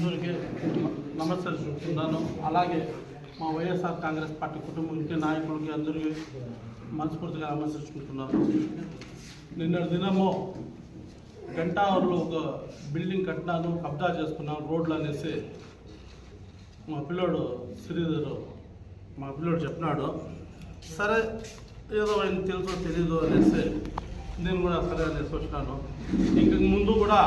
అందరికీ నమస్తే చెప్తున్నాను. అలాగే మా వైఎస్ఆర్ కాంగ్రెస్ పార్టీ కుటుంబానికి నాయకులకి అందరికీ మనస్ఫూర్తిగా నమస్కరించుకుంటున్నాను నిన్న దినము గంటావర్లో ఒక బిల్డింగ్ కట్టినాను కబ్జా చేసుకున్నాను రోడ్లు అనేసి మా పిల్లోడు శ్రీధర్ మా పిల్లోడు చెప్పినాడు. సరే ఏదో ఆయన తెలుసో తెలీదు అనేసి నేను కూడా సరే అనేసి వచ్చినాను. ఇంక ముందు కూడా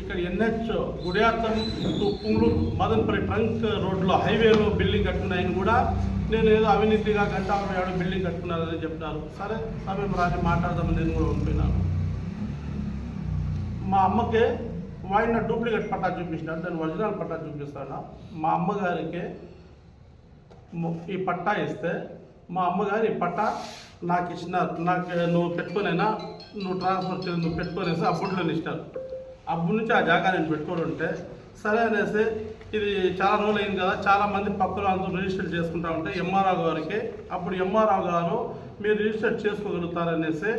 ఇక్కడ NH Gudiyattam to Pungaluru Madanapalli trunk రోడ్లో హైవేలో బిల్డింగ్ కట్టుకున్నాయని కూడా నేను ఏదో అవినీతిగా గంటాపురం ఏడో బిల్డింగ్ కట్టుకున్నారని చెప్పినారు. సరే సమయం రాని మాట్లాడదామని నేను కూడా ఉండిపోయినాను. మా అమ్మకి వాడిన డూప్లికేట్ పట్టా చూపించినాడు నేను ఒరిజినల్ పట్టా చూపిస్తాను? మా అమ్మగారికి ఈ పట్టా ఇస్తే మా అమ్మగారు ఈ పట్టా నాకు ఇచ్చినారు. నాకు నువ్వు పెట్టుకునేనా నువ్వు ట్రాన్స్ఫర్ చేసి నువ్వు పెట్టుకునేసి అప్పట్లో ఇచ్చినారు అప్పటి నుంచి ఆ జాగా నేను పెట్టుకొని ఉంటే సరే అనేసి ఇది చాలా రోజులు అయింది కదా చాలామంది పక్కలు పక్కన అందరూ రిజిస్టర్ చేసుకుంటా ఉంటే ఎంఆర్ఆర్ గారికి అప్పుడు ఎంఆర్ఆర్ గారు మీరు రిజిస్టర్ చేసుకోగలుగుతారనేసి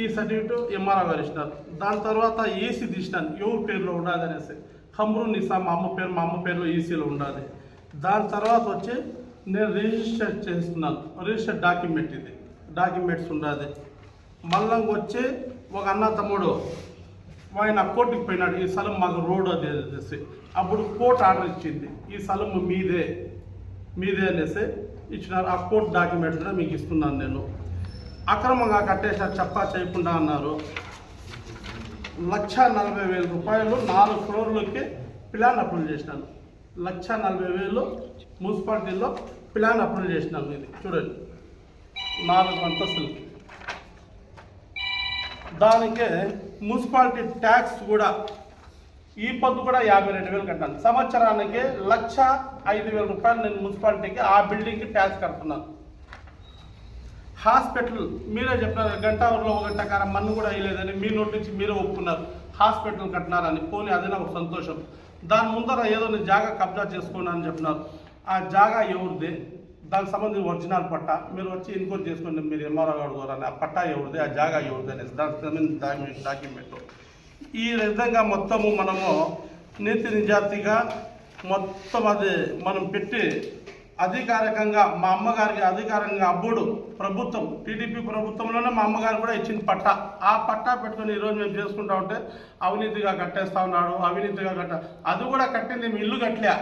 ఈ సర్టిఫికేట్ ఎంఆర్ఆర్ గారు ఇచ్చినారు. దాని తర్వాత ఏసీ తీసినాను ఎవరి పేరులో ఉండాలి అనేసి. హమ్రు నిసా మా అమ్మ పేరు మా అమ్మ పేరులో ఈసీలో ఉండాలి. దాని తర్వాత వచ్చి నేను రిజిస్టర్ చేస్తున్నాను రిజిస్టర్ డాక్యుమెంట్ ఇది. డాక్యుమెంట్స్ ఉండాలి. మళ్ళీ వచ్చి ఒక అన్న తమ్ముడు ఆయన కోర్టుకి పోయినాడు. ఈ స్థలం మాకు రోడ్ అది అనేసి. అప్పుడు కోర్టు ఆర్డర్ ఇచ్చింది. ఈ స్థలం మీదే మీదే అనేసి ఇచ్చినారు. ఆ కోర్టు డాక్యుమెంట్ కూడా మీకు ఇస్తున్నాను నేను. అక్రమంగా కట్టేసారు చెప్పా చేయకుండా అన్నారు. లక్ష నలభై వేల రూపాయలు నాలుగు ఫ్లోర్లకి ప్లాన్ అప్రూవ్ చేసినాను లక్ష నలభై వేలు మున్సిపాలిటీలో ప్లాన్ అప్రూవ్ చేసినాను ఇది. చూడండి. నాలుగు అంతస్తులకి. దానికే మున్సిపాలిటీ ట్యాక్స్ కూడా ఈ పద్దు కూడా యాభై రెండు వేలు కట్టాను సంవత్సరానికి లక్ష ఐదు వేల రూపాయలు నేను మున్సిపాలిటీకి ఆ బిల్డింగ్కి ట్యాక్స్ కడుతున్నాను. హాస్పిటల్ మీరే చెప్పినారు గంట గంటావరంలో ఒక గంట కారం మన్ను కూడా వేయలేదని మీ నోటి నుంచి మీరే ఒప్పుకున్నారు. హాస్పిటల్ కట్టినారని. పోనీ అదే నాకు సంతోషం. దాని ముందర ఏదో నేను జాగా కబ్జా చేసుకున్నానని చెప్పినారు. ఆ జాగా ఎవరిదే? దానికి సంబంధించి ఒరిజినల్ పట్టా. మీరు వచ్చి ఎన్క్వైరీ చేసుకోండి మీరు ఎంఆర్ఓ గారు ద్వారా ఆ పట్టా ఎవరిది ఆ జాగా ఎవరిది అనేసి దానికి సంబంధించిన డాక్యుమెంట్ డాక్యుమెంట్ ఈ విధంగా మొత్తము మనము నీతి నిజాతిగా మొత్తం అది మనం పెట్టి అధికారికంగా మా అమ్మగారికి అధికారంగా అబ్బుడు ప్రభుత్వం టీడీపీ ప్రభుత్వంలోనే మా అమ్మగారు కూడా ఇచ్చింది పట్టా. ఆ పట్టా పెట్టుకొని ఈరోజు మేము చేసుకుంటా ఉంటే అవినీతిగా కట్టేస్తా ఉన్నాడు అవినీతిగా కట్ట. అది కూడా కట్టింది మేము ఇల్లు కట్టలే.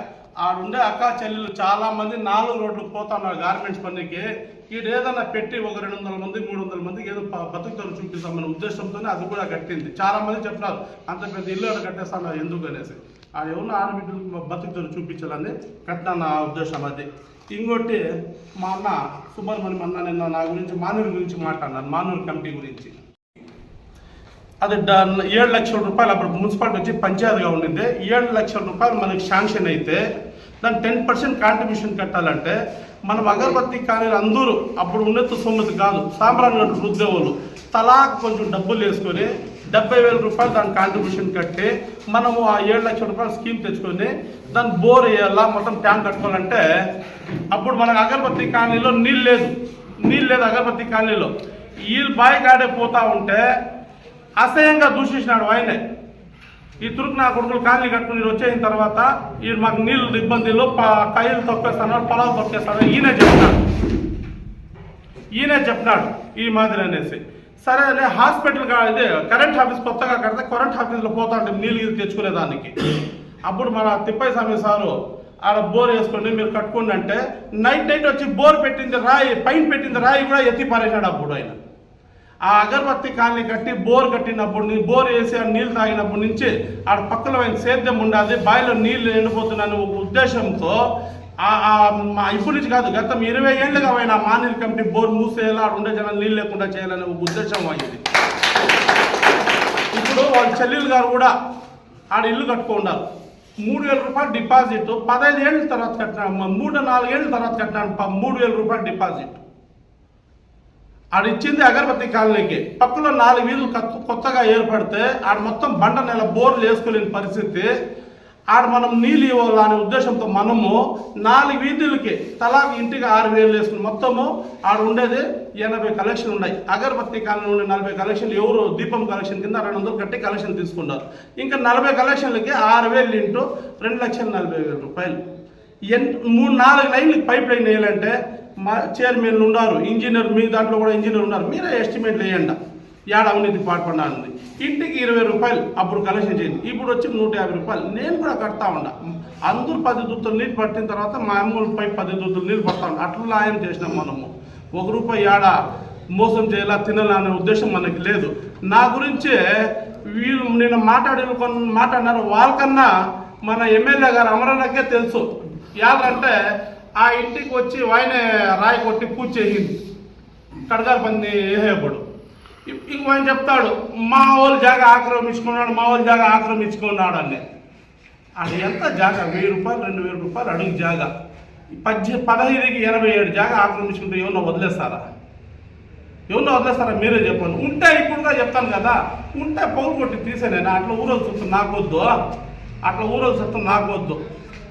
ఆడుండే అక్క చెల్లెలు చాలా మంది నాలుగు రోడ్లు పోతున్నారు గార్మెంట్స్ పనికి ఈడు ఏదైనా పెట్టి ఒక రెండు వందల మంది మూడు వందల మందికి ఏదో బతుకుతారు చూపిస్తామన్న ఉద్దేశంతోనే అది కూడా కట్టింది. చాలా మంది చెప్తున్నారు అంత పెద్ద ఇల్లు ఆడ కట్టేస్తున్నారు ఎందుకు అనేసి. ఆడ ఎవరు ఆడబిడ్డలు బతుకుతారు చూపించాలని కట్టిన నా ఉద్దేశం అది. ఇంకోటి మా అన్న సుబ్రహ్మణ్యం అన్న నిన్న నా గురించి మానూరు గురించి మాట్లాడినారు మానూరు కమిటీ గురించి. అది ఏడు లక్షల రూపాయలు అప్పుడు మున్సిపాలిటీ వచ్చి పంచాయతీగా ఉండింది. ఏడు లక్షల రూపాయలు మనకి శాంక్షన్ అయితే దాని టెన్ పర్సెంట్ కాంట్రిబ్యూషన్ కట్టాలంటే మనం అగరబత్తి కానీ అందరూ అప్పుడు ఉన్నత సొమ్మిది కాదు సాంబ్రాన్ని రుద్దేవాళ్ళు తలా కొంచెం డబ్బులు వేసుకొని డెబ్బై వేల రూపాయలు దాని కాంట్రిబ్యూషన్ కట్టి మనము ఆ ఏడు లక్షల రూపాయలు స్కీమ్ తెచ్చుకొని దాన్ని బోర్ వేయాలా మొత్తం ట్యాంక్ కట్టుకోవాలంటే అప్పుడు మనకు అగరబత్తి కాలనీలో నీళ్ళు లేదు. నీళ్ళు లేదు అగరబత్తి కాలనీలో. వీళ్ళు బాయి కాడే పోతా ఉంటే అసహ్యంగా దూషించినాడు ఆయనే. ఈ తురుకు నా కొడుకులు కాలనీ కట్టుకుని ఈడు వచ్చేసిన తర్వాత ఈ మాకు నీళ్ళు ఇబ్బందిలు ప- కాయలు తొక్కేస్తాడు పొలాలు తొక్కేస్తాడు ఈయనే చెప్పినాడు. ఈయనే చెప్పినాడు ఈ మాదిరి అనేసి. సరే అనే హాస్పిటల్ ఇది కరెంట్ ఆఫీస్ కొత్తగా కడితే కరెంట్ ఆఫీస్లో పోతా ఉంటే నీళ్ళు ఇది తెచ్చుకునేదానికి. అప్పుడు మన తిప్పై స్వామి సారు ఆడ బోర్ వేసుకోండి మీరు కట్టుకోండి అంటే నైట్ నైట్ వచ్చి బోర్ పెట్టింది రాయి పైన పెట్టింది రాయి కూడా ఎత్తి పారేసాడు అప్పుడు ఆయన. ఆ అగరబత్తి కాలనీ కట్టి బోర్ కట్టినప్పుడు నీ బోర్ వేసి ఆ నీళ్ళు తాగినప్పటి నుంచి ఆడ పక్కలో ఆయన సేద్యం ఉండాలి బావిలో నీళ్ళు ఎండిపోతున్నాను ఒక ఉద్దేశంతో మా ఇప్పటి నుంచి కాదు గతం ఇరవై ఏళ్ళుగా ఆయన మానిల్ కమిటీ బోర్ మూసేయాలి ఆడ ఉండే జనాలు నీళ్ళు లేకుండా చేయాలనే ఒక ఉద్దేశం అయింది ఇప్పుడు వాళ్ళ చెల్లెలు గారు కూడా ఆడ ఇల్లు కట్టుకున్నారు మూడు వేల రూపాయలు డిపాజిట్ పదహైదు ఏళ్ళ తర్వాత కట్టినా మూడు నాలుగేళ్ళ తర్వాత కట్టినాను మూడు వేల రూపాయలు డిపాజిట్. ఆడ ఇచ్చింది అగరబత్తి కాలనీకి. పక్కలో నాలుగు వీధులు కొత్త- కొత్తగా ఏర్పడితే ఆడ మొత్తం బండ నెల బోర్లు వేసుకోలేని పరిస్థితి. ఆడ మనం నీళ్ళు ఇవ్వాలి అనే ఉద్దేశంతో మనము నాలుగు వీధులకి తలా ఇంటికి ఆరు వేలు వేసుకుని మొత్తము ఆడ ఉండేది ఎనభై కలెక్షన్లు ఉన్నాయి. అగరబత్తి కాలనీ ఉండే నలభై కలెక్షన్లు ఎవరు దీపం కలెక్షన్ కింద రెండు వందలు కట్టి కలెక్షన్ తీసుకున్నారు. ఇంకా నలభై కలెక్షన్లకి ఆరు వేలు ఇంటూ రెండు లక్షల నలభై వేల రూపాయలు. ఎన్ మూడు నాలుగు లైన్లకి పైప్ లైన్ వేయాలంటే మా చైర్మన్లు ఉన్నారు ఇంజనీర్ మీ దాంట్లో కూడా ఇంజనీర్ ఉన్నారు మీరే ఎస్టిమేట్ వేయండి ఏడ అవినీతి పాల్పడినాను ఇంటికి ఇరవై రూపాయలు అప్పుడు కలెక్షన్ చేయండి. ఇప్పుడు వచ్చి నూట యాభై రూపాయలు. నేను కూడా కడతా ఉన్నా అందరూ పది దుత్తులు నీళ్ళు పట్టిన తర్వాత మా అమ్మలపై పది దుత్తులు నీళ్ళు పడతా ఉన్నా అట్లా ఆయన చేసినాం మనము. ఒక రూపాయి ఏడ మోసం చేయాలా తినాలా అనే ఉద్దేశం మనకి లేదు. నా గురించే వీళ్ళు నేను మాట్లాడిన మాట్లాడినారు. వాళ్ళకన్నా మన ఎమ్మెల్యే గారు అమరన్నకే తెలుసు. ఎలాగంటే ఆ ఇంటికి వచ్చి ఆయనే రాయి కొట్టి పూజ చేసింది. కడగారు పంది వేసేప్పుడు ఇంక ఆయన చెప్తాడు మా వాళ్ళు జాగా ఆక్రమించుకున్నాడు మా వాళ్ళు జాగా ఆక్రమించుకున్నాడు అని అది ఎంత జాగా? వెయ్యి రూపాయలు రెండు వేల రూపాయలు అడుగు జాగా. పద్దె పదహైదుకి ఎనభై ఏడు జాగా ఆక్రమించుకుంటే ఏమన్నా వదిలేస్తారా? ఎవరినో వదిలేస్తారా? మీరే చెప్పండి. ఉంటే ఇప్పుడుగా చెప్తాను కదా. ఉంటే పౌరు కొట్టి తీసే నేను అట్లా ఊరోజు చూస్తాను నాకొద్దు. అట్లా ఊరోజు చూస్తాను నాకొద్దు.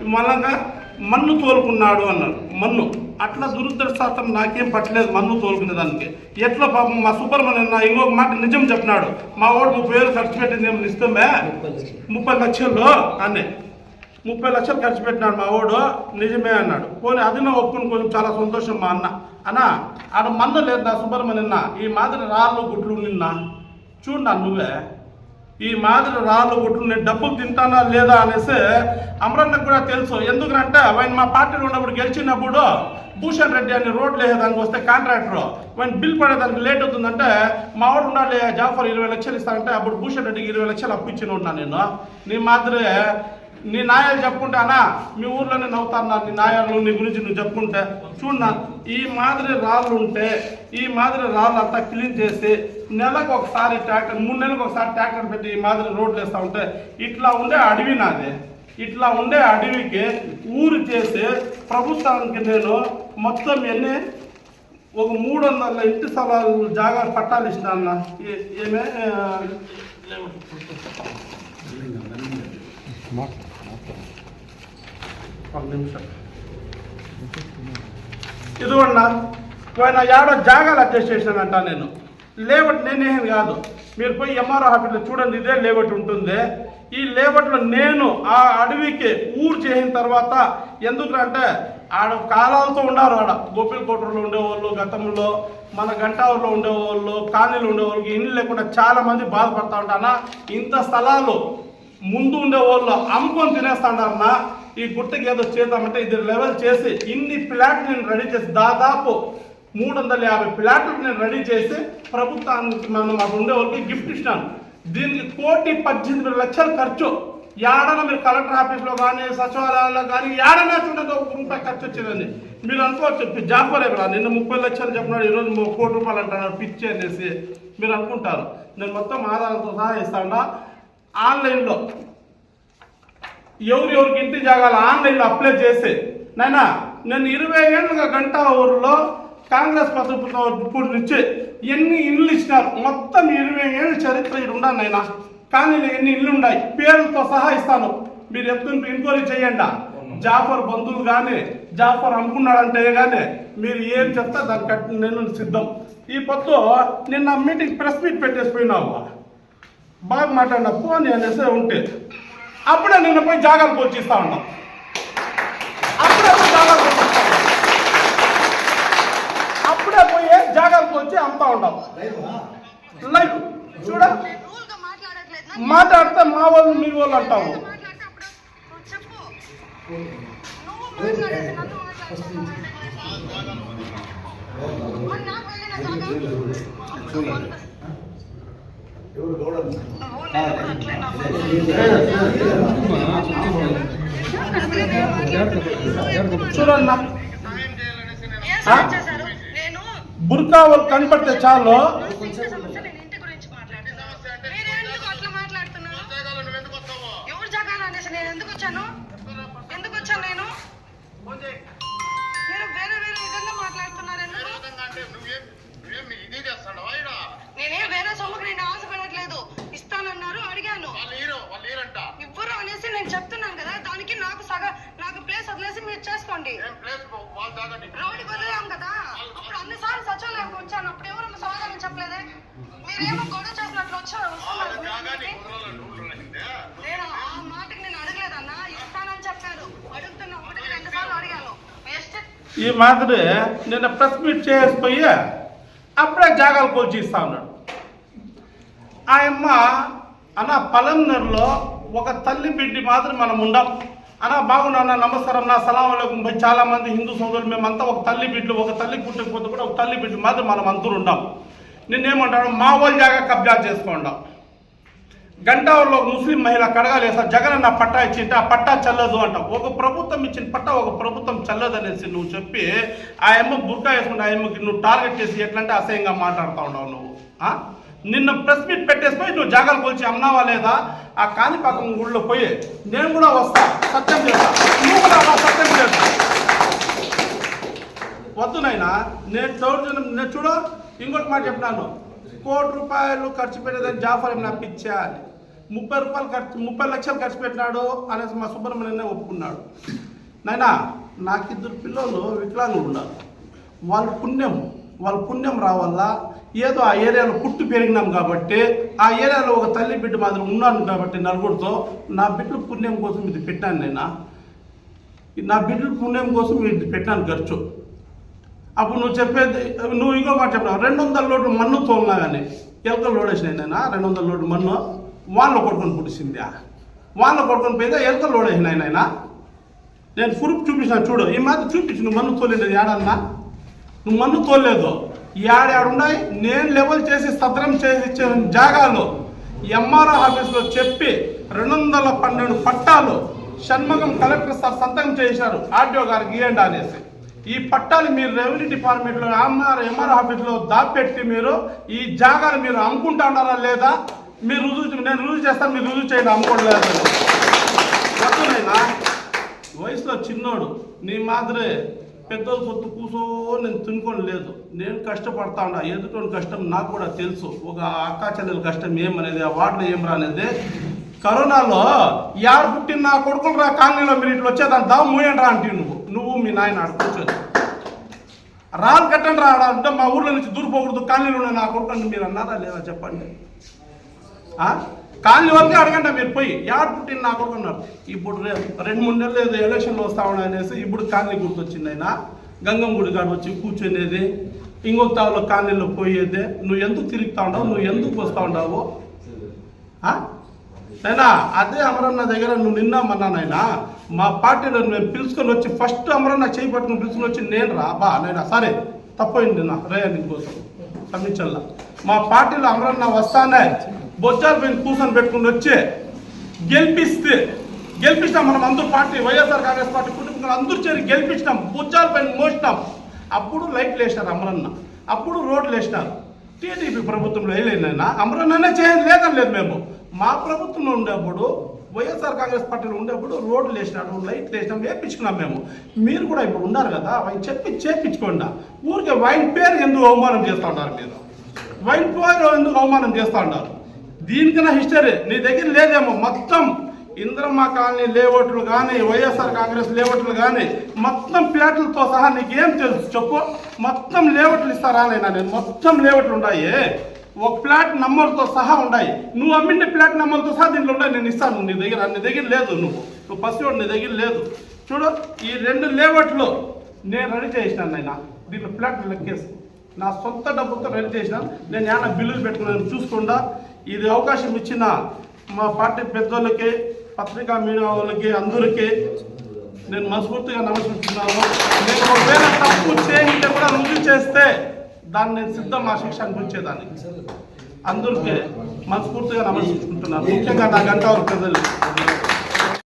మళ్ళా మన్ను తోలుకున్నాడు అన్నారు. మన్ను. అట్లా దురదృష్టం నాకేం పట్టలేదు మన్ను తోలుకునే దానికి. ఎట్లా పాపం మా సుబ్రహ్మణ్యం నా ఇంకొక మాట నిజం చెప్పినాడు. మా వాడు ముప్పై వేలు ఖర్చు పెట్టింది ఏమో ఇస్తామే? ముప్పై లక్షలు. అనే ముప్పై లక్షలు ఖర్చు పెట్టినాడు మా వాడు నిజమే అన్నాడు. పోనీ అది నా ఒప్పుకుని కొంచెం చాలా సంతోషం మా అన్న. అన్న ఆడ మంద లేదు నా సుబ్రహ్మణ్యన్న ఈ మాదిరి రాళ్ళు గుట్లు నిన్న చూడు నువ్వే. ఈ మాదిరి రాళ్ళు గుట్లు నేను డబ్బులు తింటానా లేదా అనేసి అమరన్నకు కూడా తెలుసు. ఎందుకంటే ఆయన మా పార్టీలో ఉన్నప్పుడు గెలిచినప్పుడు భూషణ్ రెడ్డి అని రోడ్లు వేసేదానికి వస్తే కాంట్రాక్టర్. ఆయన బిల్ పడేదానికి లేట్ అవుతుందంటే మా వాడు ఉండాలి జాఫర్ ఇరవై లక్షలు ఇస్తానంటే అప్పుడు భూషణ్ రెడ్డికి ఇరవై లక్షలు అప్పు ఇచ్చిన ఉన్నా నేను నీ మాదిరి నీ నాయాలు చెప్పుకుంటే అన్నా మీ ఊర్లోనే నవ్వుతాను నా నీ నాయాలు నీ గురించి నువ్వు చెప్పుకుంటే. చూడన్నా ఈ మాదిరి రాళ్ళు ఉంటే ఈ మాదిరి రాళ్ళు అంతా క్లీన్ చేసి నెలకు ఒకసారి ట్రాక్టర్ మూడు నెలలకు ఒకసారి ట్రాక్టర్ పెట్టి ఈ మాదిరి రోడ్లు వేస్తూ ఉంటే ఇట్లా ఉండే అడవి నాది. ఇట్లా ఉండే అడవికి ఊరు చేసి ప్రభుత్వానికి నేను మొత్తం ఎన్ని ఒక మూడు వందల ఇంటి స్థలాలు జాగా పట్టాలు ఇచ్చిన అన్న. ఏ- ఏమే ఒక నిమిషం ఇదిగోండి పోయిన ఏడో జాగాలు అడ్జస్ట్ చేసినానంట నేను. లేబట్ నేనేం కాదు. మీరు పోయి ఎంఆర్ఓ ఆఫీస్లో చూడండి ఇదే లేబట్ ఉంటుంది. ఈ లేబట్లో నేను ఆ అడవికి ఊరు చేసిన తర్వాత ఎందుకు అంటే ఆడ కాలాలతో ఉన్నారు ఆడ. గోపిలకోటలో ఉండేవాళ్ళు గతంలో మన గంటావులో ఉండేవాళ్ళు కానీలు ఉండేవాళ్ళకి ఇల్లు లేకుండా చాలా మంది బాధపడతా ఉంటానా ఇంత స్థలాలు ముందు ఉండేవాళ్ళు అమ్ముకొని అమ్ముకొని తినేస్తాడారన్నా ఈ గుట్టకి ఏదో చేద్దామంటే ఇది లెవెల్ చేసి ఇన్ని ప్లాట్లు నేను రెడీ చేసి దాదాపు మూడు వందల యాభై ప్లాట్లు నేను రెడీ చేసి ప్రభుత్వానికి మనం మాకు ఉండే వాళ్ళకి గిఫ్ట్ ఇచ్చినాను. దీనికి కోటి పద్దెనిమిది లక్షలు ఖర్చు. ఏడన మీరు కలెక్టర్ ఆఫీస్లో కానీ సచివాలయాల్లో కానీ ఏడనా చూడండి ఒక రూపాయి ఖర్చు వచ్చిందండి. మీరు అనుకోవచ్చు జాఫర్ నిన్న ముప్పై లక్షలు చెప్పినాడు ఈరోజు మూడు కోటి రూపాయలు అంటున్నాడు పిచ్చి అనేసి మీరు అనుకుంటారు. నేను మొత్తం ఆధారాలతో సహా ఇస్తాను ఆన్లైన్లో ఎవరు ఎవరికి ఇంటి జాగాలు ఆన్లైన్లో అప్లై చేసి నైనా నేను ఇరవై ఏళ్ళుగా గంట ఊరిలో కాంగ్రెస్ ప్రభుత్వం నుంచి ఎన్ని ఇల్లు ఇచ్చినారు మొత్తం ఇరవై ఏళ్ళ చరిత్ర ఇది ఉండాలి నాయనా. కానీ ఎన్ని ఇల్లు ఉన్నాయి పేర్లతో సహా ఇస్తాను. మీరు ఎత్తుకుని ఎంక్వైరీ చేయండి. జాఫర్ బంధువులు కానీ జాఫర్ అనుకున్నాడంటే కానీ మీరు ఏం చెప్తే దాన్ని కట్టి నేను సిద్ధం. ఈ పొత్తు నిన్న మీటింగ్ ప్రెస్ మీట్ పెట్టేసి పోయినావు? బాగా మాట్లాడిన ఫోన్ అనేసి ఉంటే. అప్పుడే నిన్న పోయి జాగాలు పోచిస్తా ఉన్నాం. అప్పుడే పోయి జాగాలు అప్పుడే పోయి జాగాలు పోచి అమ్ముతా ఉంటాం లైవ్ చూడ. మాట్లాడితే మా వాళ్ళు మీ వాళ్ళు అంటాము. చూడండి అట్లే నా చూడన్నా బుర్కా వాళ్ళు కనపడితే చాలు. నేను ఇంటి గురించి మాట్లాడుతున్నాను మీరు ఎందుకు అట్లా మాట్లాడుతున్నారు ఎవరు జాగాలు అనేసి నేను ఎందుకు వచ్చాను? ఎందుకు వచ్చాను నేను? మీరు వేరే వేరే విధంగా మాట్లాడుతున్నారు ఎందుకు? నేనే వేరే సొమ్ముకు నేను ఆశపడట్లేదు. ఇస్తానన్నారు అడిగాను. ఇవ్వరు అనేసి నేను నేను చెప్తున్నాను కదా దానికి నాకు సగ నాకు ప్లేస్ వదిలేసి మీరు చేసుకోండి. రోడ్డు వదిలేం కదా. అప్పుడు అన్ని సార్లు వచ్చాను అప్పుడు ఎవరు సమాధానం చెప్పలేదే? మీరేమో గొడవ చేసినట్లు వచ్చారు నేను ఆ మాటకి నేను అడగలేదన్నా ఇస్తానని చెప్పారు. అడుగుతున్నా రెండు సార్లు అడిగాను. ఈ మాదిరి నిన్న ప్రెస్ మీట్ చేసిపోయి అప్పుడే జాగాలు కొలిచి ఇస్తా ఉన్నాడు ఆయమ్మ అన్న పలంనర్లో ఒక తల్లి బిడ్డి మాత్రం మనం ఉండం. అన్న బాగున్నా నమస్కారం నా సలాం అలైకుం భయ్ చాలా మంది హిందూ సోదరులు మేమంతా ఒక తల్లి బిడ్డలు ఒక తల్లి పుట్టకపోతే కూడా ఒక తల్లి బిడ్డ మాదిరి మనం అందరూ ఉండం. నిన్నేమంటాడు మా వాళ్ళ జాగా కబ్జా చేసుకుంటాం గంటావర్లో ఒక ముస్లిం మహిళ కడగాలేసా జగన్ అన్న పట్టా ఇచ్చింటే ఆ పట్టా చల్లదు అంట. ఒక ప్రభుత్వం ఇచ్చిన పట్టా ఒక ప్రభుత్వం చల్లదు అనేసి నువ్వు చెప్పి ఆ అమ్మ బుర్కా వేసుకుంటే ఆ అమ్మకి నువ్వు టార్గెట్ చేసి ఎట్లంటే అసహ్యంగా మాట్లాడుతూ ఉన్నావు నువ్వు. నిన్న ప్రెస్ మీట్ పెట్టేసిపోయి నువ్వు జాగాలు కొలిచి అమ్మావా లేదా? ఆ కాణిపాకం గుళ్ళో పోయి నేను కూడా వస్తా. సత్యం చేస్తా నువ్వు కూడా సత్యం చేస్తా వద్దునైనా నేను దౌర్జన్యం నేను చూడు ఇంకోటి మాట చెప్పినాను కోటి రూపాయలు ఖర్చు పెట్టేదని జాఫర్ ఏమి నా పిచ్చా అని. ముప్పై రూపాయలు ఖర్చు ముప్పై లక్షలు ఖర్చు పెట్టినాడు అనేసి మా సుబ్రహ్మణ్యనే ఒప్పుకున్నాడు. నాయనా నాకు ఇద్దరు పిల్లలు వికలాంగులు ఉన్నారు వాళ్ళ పుణ్యం వాళ్ళ పుణ్యం రావాలా ఏదో ఆ ఏరియాలో పుట్టి పెరిగినాం కాబట్టి ఆ ఏరియాలో ఒక తల్లి బిడ్డ మాదిరి ఉన్నాను కాబట్టి నలుగురితో నా బిడ్డల పుణ్యం కోసం ఇది పెట్టాను నేను నా బిడ్డల పుణ్యం కోసం ఇది పెట్టాను ఖర్చు. అప్పుడు నువ్వు చెప్పేది నువ్వు ఇంకో మాట చెప్పినావు రెండు వందల లోటు మన్ను తోలినా కానీ ఎలకలు లోడేసినాయి నేను రెండు వందల లోటు మన్ను వాళ్ళ కొడుకొని పుడిసిందా వాళ్ళ కొడుకొని పోయితే ఎంత లోడ్ వేసినాయి ఆయన నేను ప్రూఫ్ చూపించిన చూడు. ఈ మాత్రం చూపించు నువ్వు మన్ను తోలేదు ఏడన్నా? నువ్వు మన్ను తోలేదు? ఏడాడున్నాయి నేను లెవెల్ చేసి సత్రం చేసి ఇచ్చే జాగాలు. ఎంఆర్ఓ ఆఫీస్లో చెప్పి రెండు వందల పన్నెండు పట్టాలు షణ్ముఖం కలెక్టర్ సార్ సంతకం చేశారు. ఆర్డీఓ గారికి ఇవ్వండి అనేసి. ఈ పట్టాలు మీరు రెవెన్యూ డిపార్ట్మెంట్లో ఎంఆర్ ఎంఆర్ ఆఫీస్లో దాపెట్టి మీరు ఈ జాగాలు మీరు అమ్ముకుంటున్నారా లేదా? మీరు రుజువు నేను రుజువు చేస్తాను మీరు రుజువు చేయండి అమ్ముకోవట్లేదు. వద్దునైనా వయసులో చిన్నోడు నీ మాదిరే పెద్దోళ్ళ సొత్తు కూసో నేను తినుకోని లేదు. నేను కష్టపడతా ఉన్నా. ఎదుటోని కష్టం నాకు కూడా తెలుసు. ఒక అక్క చెల్లెల కష్టం ఏమనేది ఆ వాటర్ ఏం రానేది? కరోనాలో యాడ పుట్టిన నా కొడుకులు రా కాలనీలో మీరు ఇట్లా వచ్చేదాన్ని దావు మూయండి రా అంటే నువ్వు. నువ్వు మీ నాయన ఆడ రాళ్ళు కట్టండి రా ఆడ. అంటే మా ఊర్లో నుంచి దూరిపోకూడదు. కాలనీలో ఉన్న నా కొడుకు మీరు అన్నారా లేదా చెప్పండి? కాళ్ళు కాలనీ వరకే అడగండి మీరు పోయి. యాడ్ పుట్టిన నా కొడుకు ఉన్నారు ఇప్పుడు రే- రెండు మూడు నెలలు ఏదో ఎలక్షన్లు వస్తామని అనేసి ఇప్పుడు కాలనీ గుర్తొచ్చింది ఆయన గంగం గుడి కాడ వచ్చి కూర్చునేది. ఇంకొక తావులో కాలనీలో పోయేది. నువ్వు ఎందుకు తిరుగుతా ఉండవు నువ్వు ఎందుకు వస్తా ఉండవు అయినా అదే అమరన్న దగ్గర నువ్వు నిన్నామన్నా నాయనా మా పార్టీలో మేము పిలుచుకొని వచ్చి ఫస్ట్ అమరన్న చేయి పట్టుకుని పిలుచుకొని వచ్చి నేను రా. బా నాయనా సరే. తప్పైంది నా. రే నీకోసం క్షమించల్లా. మా పార్టీలో అమరన్న వస్తానే. బొచ్చారు పైన కూర్చొని పెట్టుకుని వచ్చి గెలిపిస్తే గెలిపించినాం మనం అందరూ పార్టీ వైఎస్ఆర్ కాంగ్రెస్ పార్టీ కుటుంబం అందరూ చేరి గెలిపించినాం బొచ్చారు పైన మోసినాం. అప్పుడు లైట్లు వేసినారు అమరన్న. అప్పుడు రోడ్లు వేసినారు. టీడీపీ ప్రభుత్వంలో వేయలేనైనా అమరన్ననే చేయని లేదని లేదు మేము. మా ప్రభుత్వంలో ఉండేప్పుడు వైఎస్ఆర్ కాంగ్రెస్ పార్టీలో ఉండేప్పుడు రోడ్లు వేసినాడు లైట్లు వేసినాం వేపించుకున్నాం మేము. మీరు కూడా ఇప్పుడు ఉన్నారు కదా ఆయన చెప్పి చేపించుకోండి. ఊరికే వైన్ పేరు ఎందుకు అవమానం చేస్తూ ఉంటారు మీరు? వైన్ పేరు ఎందుకు అవమానం చేస్తూ ఉంటారు దీనికన్నా హిస్టరీ నీ దగ్గర లేదేమో. మొత్తం ఇంద్రమ్మ కాలనీ లేఅవుట్లు కానీ వైఎస్ఆర్ కాంగ్రెస్ లేఅవుట్లు కానీ మొత్తం ప్లాట్లతో సహా నీకేం తెలుసు? చెప్పు. మొత్తం లేఅవుట్లు ఇస్తారా నేను నేను మొత్తం లేఅవుట్లు ఉన్నాయి ఒక ప్లాట్ నంబర్తో సహా ఉన్నాయి నువ్వు అమ్మిన ప్లాట్ నంబర్తో సహా దీంట్లో ఉన్నాయి నేను ఇస్తాను. నీ దగ్గర నీ దగ్గర లేదు నువ్వు. నువ్వు పసివాడు నీ దగ్గర లేదు. చూడు ఈ రెండు లేఅవుట్లు నేను రెడీ చేసినాను నాయన. దీంట్లో ప్లాట్ లెక్కేసి. నా సొంత డబ్బుతో రెడీ చేసినాను. నేను ఏమైనా బిల్లులు పెట్టుకున్నాను చూసుకుండా ఇది అవకాశం ఇచ్చిన మా పార్టీ పెద్దోళ్ళకి పత్రికా మీడియా వాళ్ళకి అందరికీ నేను మనస్ఫూర్తిగా నమస్కరిస్తున్నాను. నేను ఒకవేళ తప్పు చేయింటే కూడా రుజువు చేస్తే దాన్ని నేను సిద్ధం ఆ శిక్ష అనిపించేదాన్ని అందరికీ మనస్ఫూర్తిగా నమస్కరించుకుంటున్నాను ముఖ్యంగా నా గంట ప్రజలు.